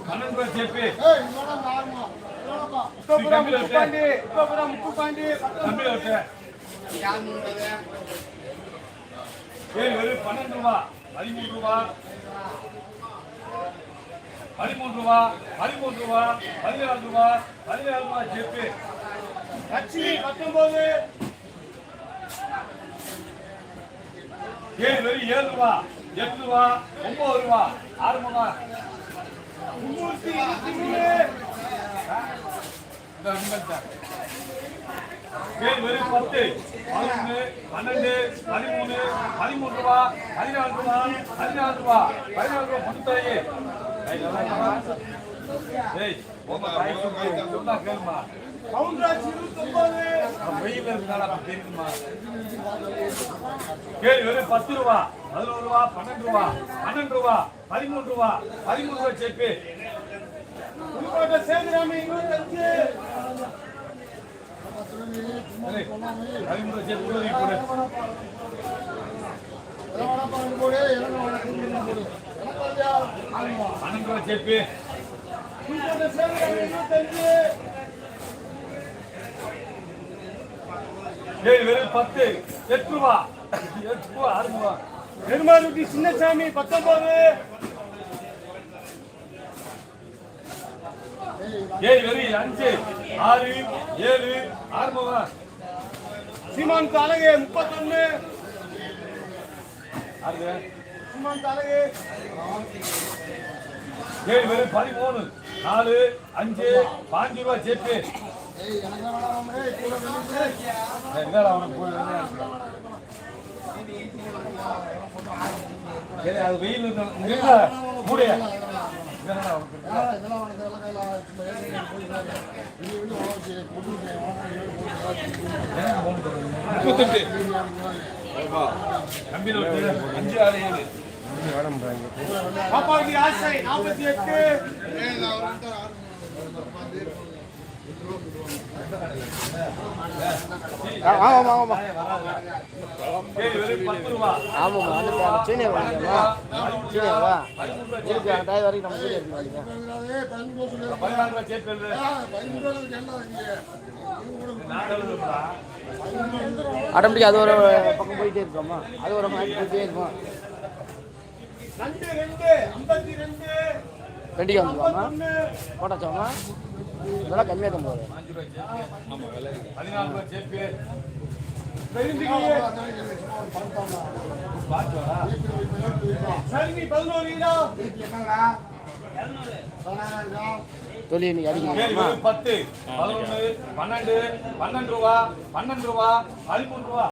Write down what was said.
பன்னெண்டு ரூபா சேப்பி வெறும் பன்னெண்டு ரூபா பதிமூணு ரூபா பதிமூணு ரூபா பதிமூணு ரூபா பதினேழு ரூபா பதினேழு ரூபா லட்சுமி பத்தொன்பது ஏழு வெறும் ஏழு ரூபா எட்டு ரூபா ஒன்பது ரூபா ஆறு ரூபா. முன்னூத்தி இருபத்தி மூணு வெறும் பத்து பதினொன்று பன்னெண்டு பதிமூணு பதிமூணு ரூபா பதினாலு ரூபா பதினாலு ரூபா பதினாலு ரூபா புதுத்தாயி ஏய் சொன்னா கேளுமா? கவுண்டராஜ் இருபத்தி ஒன்பது அப்படி வெறும் பத்து ரூபா பதினோரு ரூபா பன்னெண்டு ரூபா பன்னெண்டு ரூபா பதிமூணு ரூபா பதிமூணு ரூபா பதிமூணு உதவி கொடு பன்னெண்டு ரூபா ஏழு வெறும் பத்து. எட்டு ரூபா. எட்டு ரூபா ஆறு ரூபா. பெருமாளுட்டி சின்னசாமி பத்தொன்பது. ஏழு வெறும் அஞ்சு. ஆறு ஏழு ஆறு ரூபா. சீமான் அழகு முப்பத்தொன்னு. ஆறு சீமான் அழகு. ஏழு வெறும் பதிமூணு. நாலு அஞ்சு. பாஞ்சு ரூபா சேர்ப்பு அது வெயில் கூடைய முப்பத்தெட்டு. அஞ்சு ஆறு ஏழு. பாப்பாவுக்கு ஆசை. நாற்பத்தி எட்டு ஆமாம் ஆமாம் ஏழு வெறும் பத்து ரூபா. ஆமாம் வந்து சீனியா வாங்கிக்கலாமா சீனியாவா இருக்கு அந்த வரைக்கும் நம்ம சீனியா ஆட்டோமேட்டிக் அது ஒரு பக்கம் போயிட்டே இருக்கோமா அது ஒரு மாதிரி போயிட்டே இருக்கும்? ரெண்டு ரெண்டு ஐம்பத்தி ரெண்டு. இதெல்லாம் கம்மியாக தான் போகுது. தொழில் இன்னைக்கு அடிக்கணுமா பத்து பதினொன்று பன்னெண்டு பன்னெண்டு ரூபா பன்னெண்டு ரூபா பதிமூணு ரூபா.